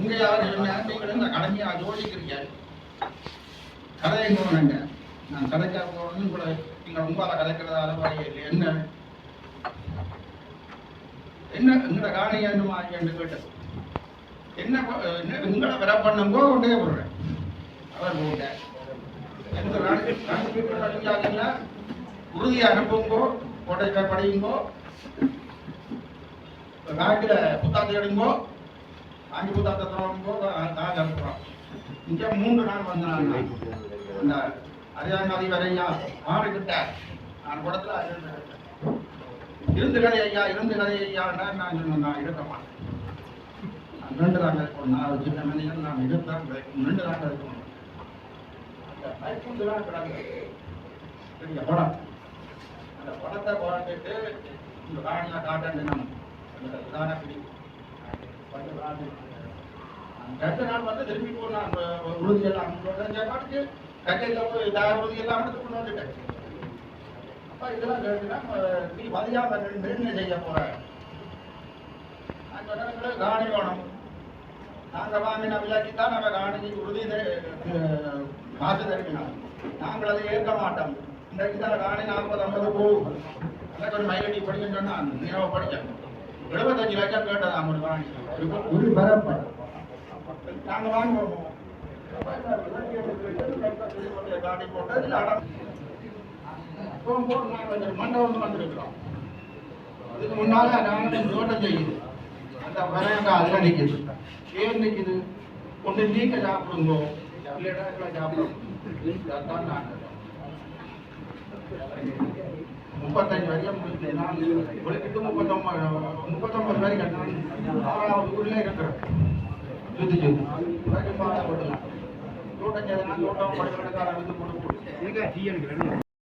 உங்க யாரும் என்ன நீங்கள் இந்த கடமையாக ஜோடிக்கிறீங்க கதையை போனேங்க நான் கதைக்க போகணும்னு கூட நீங்கள் அதை கதைக்கிறதால வழி இல்லை. என்ன? என்ன எங்கட காணி என்னமா என்று கேட்டது? என்ன என்ன உங்களை வர பண்ணுங்கோ கொண்டே போடுறேன். அவர் போட்டேன் எந்த நாடு அனுப்புங்கோ கோட்டை படியுங்கோ நாட்டில் புத்தாந்து எடுங்கோ அஞ்சு புத்தாந்த தரோங்கோ நாங்கள் அனுப்புறோம் இங்கே மூன்று நாள் வந்தாங்க அந்த அரியாங்காதி வரையா மாறுகிட்ட நான் குடத்தில் இருந்து கதை ஐயா இருந்து கதை ஐயான்னா நான் சொன்னேன் நான் இருக்க மாட்டேன் நான் நின்று தாங்க இருக்கணும் நான் சின்ன மனிதன் நான் இருந்தான் கிடைக்கும் ரெண்டு தாங்க இருக்கணும் அந்த கிடக்கு பெரிய படம் அந்த படத்தை பார்த்துட்டு இந்த காணியா காட்டேன் நான் அந்த பிரதான பிடிக்கும் நாள் வந்து திரும்பி போனான் உறுதியெல்லாம் பாட்டுக்கு கட்டையில் போய் தயார் உறுதியெல்லாம் எடுத்து கொண்டு வந்துட்டேன் இதெல்லாம் கேட்டுனா நீ வலியாம நின்று செய்ய போற நான் காணி வேணும் நாங்க வாங்கின விலைக்கு தான் நம்ம காணிக்கு உறுதி காசு தருவினோம் நாங்கள் அதை ஏற்க மாட்டோம். இன்றைக்கு தான் காணி நாற்பது ஐம்பது போகும். எனக்கு ஒரு மைலடி படிக்கன்னு சொன்னா நீரவ படிக்கணும். எழுபத்தஞ்சு லட்சம் கேட்டதாம் ஒரு காணி ஒரு- பரப்ப நாங்க வாங்குவோம் அப்ப இந்த விலைக்கு எடுத்து காணி போட்டு இதுல அடம் போகும்போது நாங்கள் மண்டபம் வந்திருக்கிறோம் அதுக்கு முன்னால நாங்கள் தோட்டம் செய்யுது அந்த வரையங்க அதில் நிற்குது ஏன் நிற்குது ஒன்று நீங்க சாப்பிடுங்கோ சாப்பிடும் அதான் நாங்கள் முப்பத்தஞ்சு வரைக்கும் முடிஞ்சு நான் விளக்கிட்டு முப்பத்தொம்பது முப்பத்தொம்பது வரைக்கும் நான் ஆறாவது ஊர்ல இருக்கிறேன் சுத்தி சுத்தி வரைக்கும் பாடம் போட்டுலாம் தோட்டம் செய்யலாம் தோட்டம் படிக்கிறதுக்கான இது கொடுக்கும்